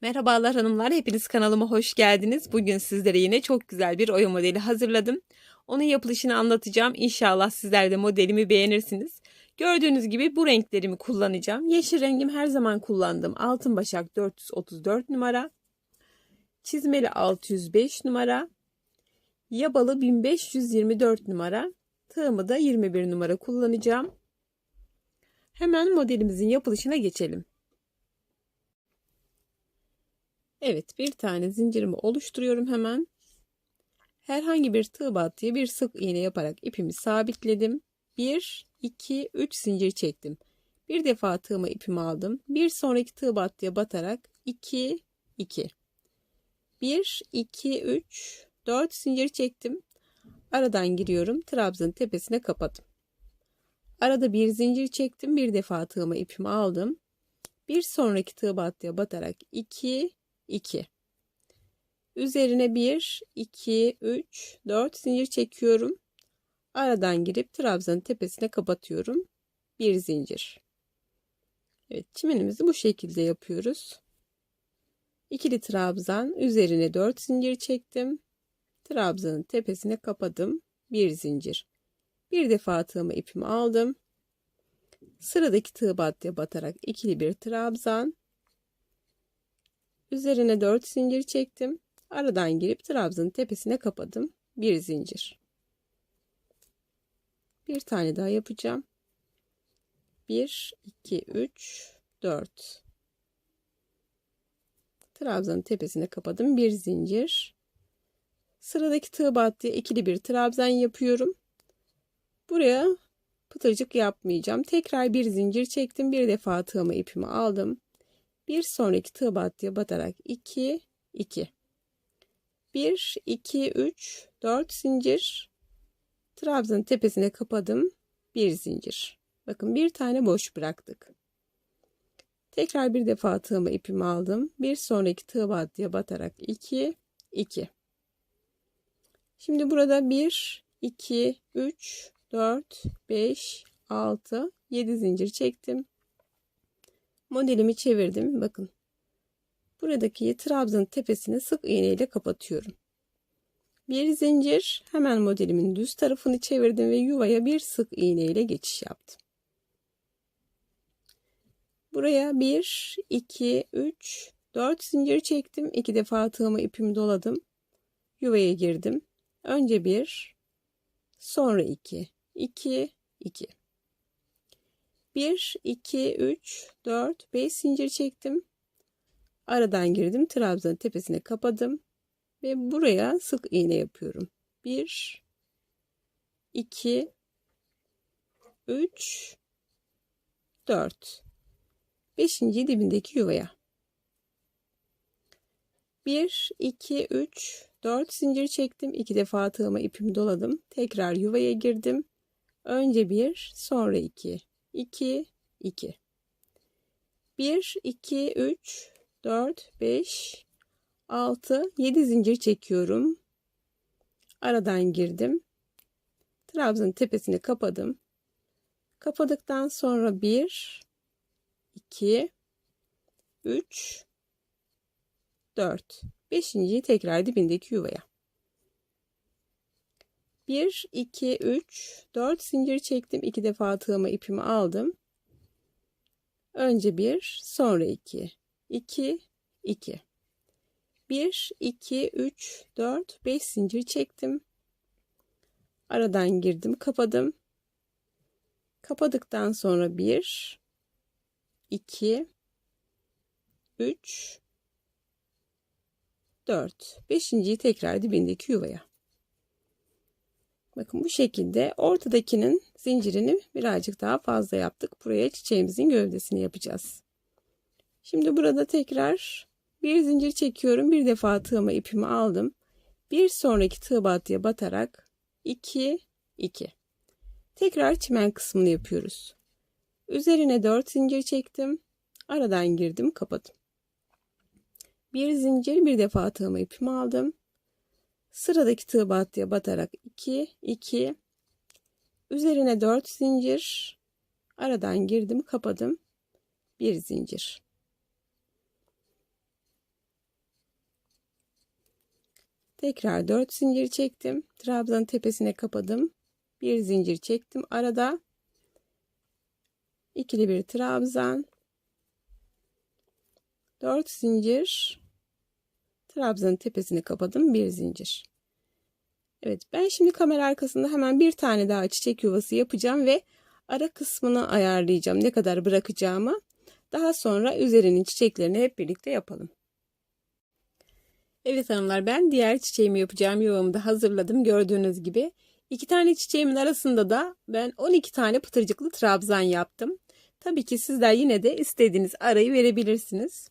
Merhabalar hanımlar, hepiniz kanalıma hoş geldiniz. Bugün sizlere yine çok güzel bir oya modeli hazırladım. Onun yapılışını anlatacağım. İnşallah sizler de modelimi beğenirsiniz. Gördüğünüz gibi bu renklerimi kullanacağım. Yeşil rengim her zaman kullandım. Altın başak 434 numara. Çizmeli 605 numara. Yabalı 1524 numara. Tığımı da 21 numara kullanacağım. Hemen modelimizin yapılışına geçelim. Evet bir tane zincirimi oluşturuyorum hemen. Herhangi bir tığ battıya bir sık iğne yaparak ipimi sabitledim. 1, 2, 3 zincir çektim. Bir defa tığıma ipimi aldım. Bir sonraki tığ battıya batarak 2, 2. 1, 2, 3, 4 zincir çektim. Aradan giriyorum. Trabzanın tepesine kapadım. Arada bir zincir çektim. Bir defa tığıma ipimi aldım. Bir sonraki tığ battıya batarak 2, 2. Üzerine 1, 2, 3, 4 zincir çekiyorum. Aradan girip trabzanın tepesine kapatıyorum. Bir zincir. Evet çimenimizi bu şekilde yapıyoruz. İkili trabzan üzerine 4 zincir çektim. Trabzanın tepesine kapadım. Bir zincir. Bir defa tığımı ipimi aldım. Sıradaki tığ battıya batarak ikili bir trabzan. Üzerine 4 zincir çektim. Aradan girip trabzanın tepesine kapadım. Bir zincir. Bir tane daha yapacağım. 1, 2, 3, 4. Trabzanın tepesine kapadım. Bir zincir. Sıradaki tığ battıya ikili bir trabzan yapıyorum. Buraya pıtırcık yapmayacağım. Tekrar bir zincir çektim. Bir defa tığımı ipimi aldım. Bir sonraki tığ battıya batarak 2 2 1 2 3 4 zincir trabzanın tepesine kapadım. Bir zincir. Bakın bir tane boş bıraktık. Tekrar bir defa tığımı ipimi aldım. Bir sonraki tığ battıya batarak 2 2 Şimdi burada 1 2 3 4 5 6 7 zincir çektim modelimi çevirdim. Bakın. Buradaki trabzanın tepesini sık iğne ile kapatıyorum. Bir zincir hemen modelimin düz tarafını çevirdim ve yuvaya bir sık iğne ile geçiş yaptım. Buraya 1, 2, 3, 4 zincir çektim. 2 defa tığımı ipimi doladım. Yuvaya girdim. Önce 1, sonra 2, 2, 2. 1, 2, 3, 4, 5 zincir çektim. Aradan girdim. Trabzanın tepesine kapadım. Ve buraya sık iğne yapıyorum. 1, 2, 3, 4. 5. dibindeki yuvaya. 1, 2, 3, 4 zincir çektim. 2 defa tığıma ipimi doladım. Tekrar yuvaya girdim. Önce 1, sonra 2, 2, 2. 1, 2, 3, 4, 5, 6, 7 zincir çekiyorum. Aradan girdim. Trabzanın tepesini kapadım. Kapadıktan sonra 1, 2, 3, 4. Beşinciyi tekrar dibindeki yuvaya. 1, 2, 3, 4 zincir çektim. 2 defa tığıma ipimi aldım. Önce 1, sonra 2. 2, 2. 1, 2, 3, 4, 5 zincir çektim. Aradan girdim, kapadım. Kapadıktan sonra 1, 2, 3, 4. Beşinciyi tekrar dibindeki yuvaya. Bakın bu şekilde ortadakinin zincirini birazcık daha fazla yaptık. Buraya çiçeğimizin gövdesini yapacağız. Şimdi burada tekrar bir zincir çekiyorum. Bir defa tığıma ipimi aldım. Bir sonraki tığ battıya batarak 2 2. Tekrar çimen kısmını yapıyoruz. Üzerine 4 zincir çektim. Aradan girdim, kapadım. Bir zincir, bir defa tığıma ipimi aldım. Sıradaki tığ battıya batarak 2 2 üzerine 4 zincir aradan girdim kapadım bir zincir Tekrar 4 zincir çektim. Trabzanın tepesine kapadım. Bir zincir çektim arada. ikili bir trabzan. 4 zincir. Trabzanın tepesini kapadım. Bir zincir. Evet ben şimdi kamera arkasında hemen bir tane daha çiçek yuvası yapacağım ve ara kısmını ayarlayacağım. Ne kadar bırakacağımı. Daha sonra üzerinin çiçeklerini hep birlikte yapalım. Evet hanımlar ben diğer çiçeğimi yapacağım yuvamı da hazırladım gördüğünüz gibi. İki tane çiçeğimin arasında da ben 12 tane pıtırcıklı trabzan yaptım. Tabii ki sizler yine de istediğiniz arayı verebilirsiniz.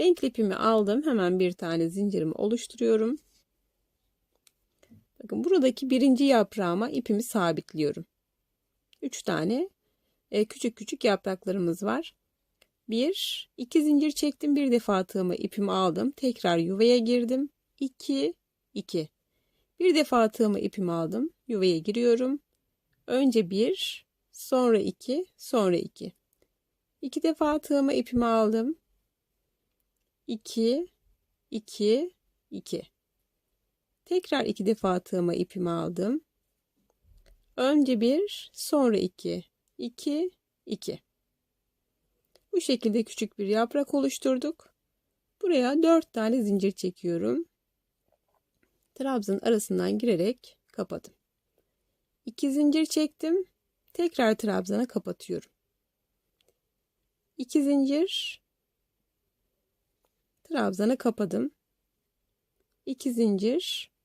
Renk ipimi aldım. Hemen bir tane zincirimi oluşturuyorum. Bakın buradaki birinci yaprağıma ipimi sabitliyorum. 3 tane e, küçük küçük yapraklarımız var. 1 2 zincir çektim. Bir defa tığımı ipimi aldım. Tekrar yuvaya girdim. 2 2 Bir defa tığımı ipimi aldım. Yuvaya giriyorum. Önce 1, sonra 2, sonra 2. 2 defa tığımı ipimi aldım. 2 2 2 Tekrar iki defa tığıma ipimi aldım. Önce bir, sonra iki. iki, iki. Bu şekilde küçük bir yaprak oluşturduk. Buraya dört tane zincir çekiyorum. Trabzanın arasından girerek kapadım. İki zincir çektim. Tekrar trabzana kapatıyorum. İki zincir. Trabzana kapadım. İki zincir.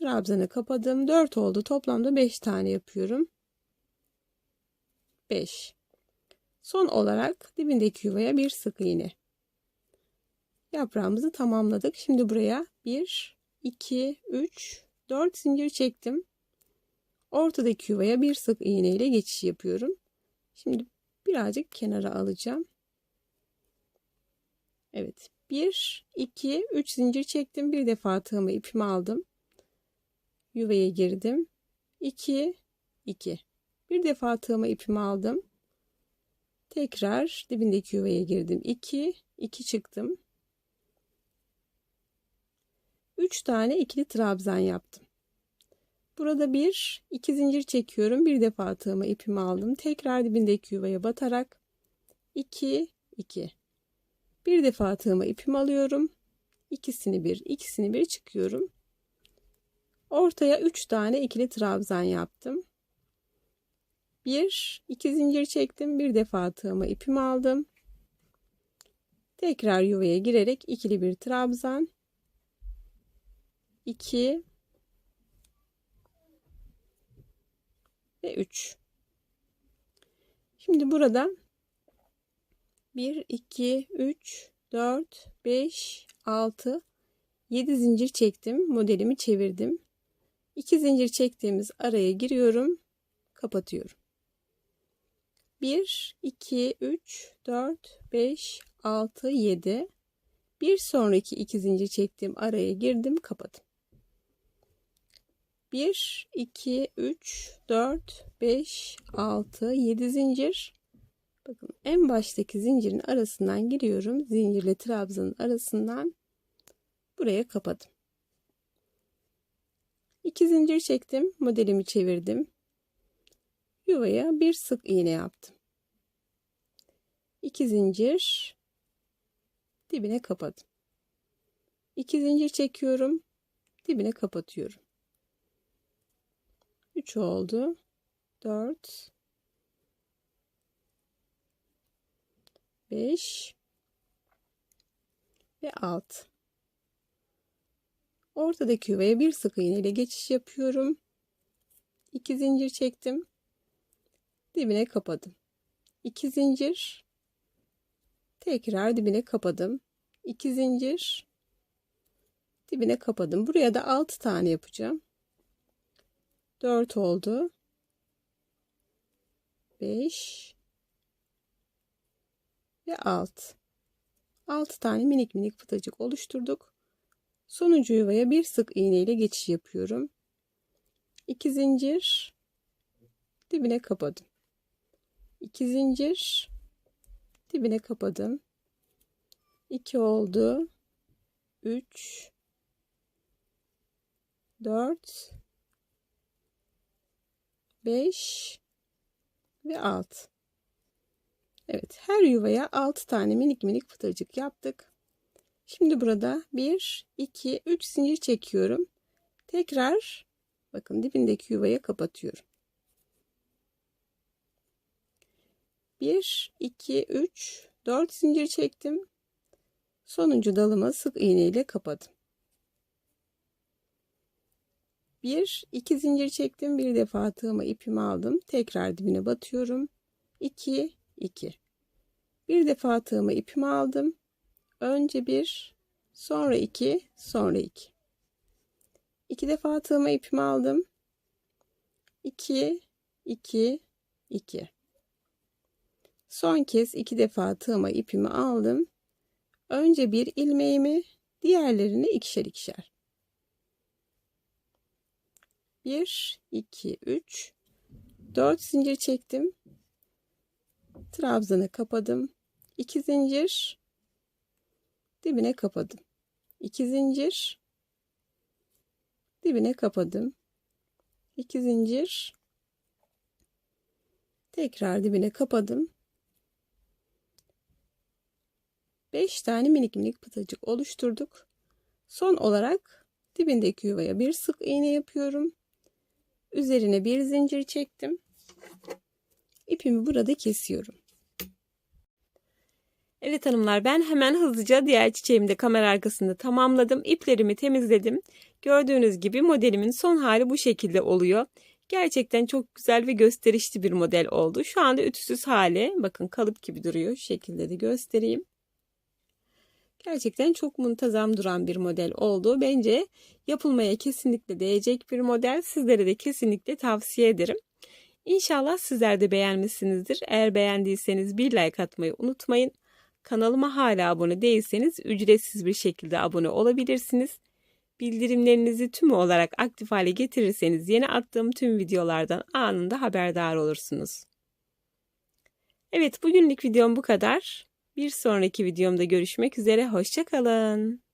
Trabzanı kapadım. 4 oldu. Toplamda 5 tane yapıyorum. 5. Son olarak dibindeki yuvaya bir sık iğne. Yaprağımızı tamamladık. Şimdi buraya 1, 2, 3, 4 zincir çektim. Ortadaki yuvaya bir sık iğne ile geçiş yapıyorum. Şimdi birazcık kenara alacağım. Evet. 1, 2, 3 zincir çektim. Bir defa tığımı ipimi aldım yuvaya girdim. 2 2 bir defa tığıma ipimi aldım. Tekrar dibindeki yuvaya girdim. 2 2 çıktım. 3 tane ikili trabzan yaptım. Burada bir iki zincir çekiyorum. Bir defa tığıma ipimi aldım. Tekrar dibindeki yuvaya batarak 2 2 bir defa tığıma ipimi alıyorum. İkisini bir, ikisini bir çıkıyorum. Ortaya 3 tane ikili trabzan yaptım. 1 2 zincir çektim. Bir defa tığıma ipimi aldım. Tekrar yuvaya girerek ikili bir trabzan. 2 ve 3. Şimdi burada 1 2 3 4 5 6 7 zincir çektim. Modelimi çevirdim. 2 zincir çektiğimiz araya giriyorum. Kapatıyorum. 1, 2, 3, 4, 5, 6, 7. Bir sonraki iki zincir çektiğim araya girdim. Kapadım. 1, 2, 3, 4, 5, 6, 7 zincir. Bakın en baştaki zincirin arasından giriyorum. Zincirle trabzanın arasından buraya kapadım. 2 zincir çektim. Modelimi çevirdim. Yuvaya bir sık iğne yaptım. 2 zincir dibine kapadım. 2 zincir çekiyorum. Dibine kapatıyorum. 3 oldu. 4 5 ve 6 Ortadaki yuvaya bir sık iğne ile geçiş yapıyorum. 2 zincir çektim. Dibine kapadım. 2 zincir. Tekrar dibine kapadım. 2 zincir. Dibine kapadım. Buraya da 6 tane yapacağım. 4 oldu. 5 ve 6. 6 tane minik minik pıtacık oluşturduk. Sonuncu yuvaya bir sık iğne ile geçiş yapıyorum. 2 zincir dibine kapadım. 2 zincir dibine kapadım. 2 oldu. 3 4 5 ve 6. Evet, her yuvaya 6 tane minik minik pıtırcık yaptık. Şimdi burada 1 2 3 zincir çekiyorum. Tekrar bakın dibindeki yuvaya kapatıyorum. 1 2 3 4 zincir çektim. Sonuncu dalımı sık iğne ile kapadım. 1 2 zincir çektim. Bir defa tığıma ipimi aldım. Tekrar dibine batıyorum. 2 2 Bir defa tığıma ipimi aldım. Önce 1 sonra 2 sonra 2 2 defa tığıma ipimi aldım. 2 2 2 Son kez iki defa tığıma ipimi aldım. Önce bir ilmeğimi, diğerlerini ikişer ikişer. 1 2 3 4 zincir çektim. Trabzanı kapadım. 2 zincir dibine kapadım. 2 zincir dibine kapadım. 2 zincir tekrar dibine kapadım. 5 tane minik minik pıtacık oluşturduk. Son olarak dibindeki yuvaya bir sık iğne yapıyorum. Üzerine bir zincir çektim. İpimi burada kesiyorum. Evet hanımlar ben hemen hızlıca diğer çiçeğimi de kamera arkasında tamamladım. İplerimi temizledim. Gördüğünüz gibi modelimin son hali bu şekilde oluyor. Gerçekten çok güzel ve gösterişli bir model oldu. Şu anda ütüsüz hali. Bakın kalıp gibi duruyor. Şu şekilde de göstereyim. Gerçekten çok muntazam duran bir model oldu. Bence yapılmaya kesinlikle değecek bir model. Sizlere de kesinlikle tavsiye ederim. İnşallah sizler de beğenmişsinizdir. Eğer beğendiyseniz bir like atmayı unutmayın. Kanalıma hala abone değilseniz ücretsiz bir şekilde abone olabilirsiniz. Bildirimlerinizi tüm olarak aktif hale getirirseniz yeni attığım tüm videolardan anında haberdar olursunuz. Evet bugünlük videom bu kadar. Bir sonraki videomda görüşmek üzere. Hoşçakalın.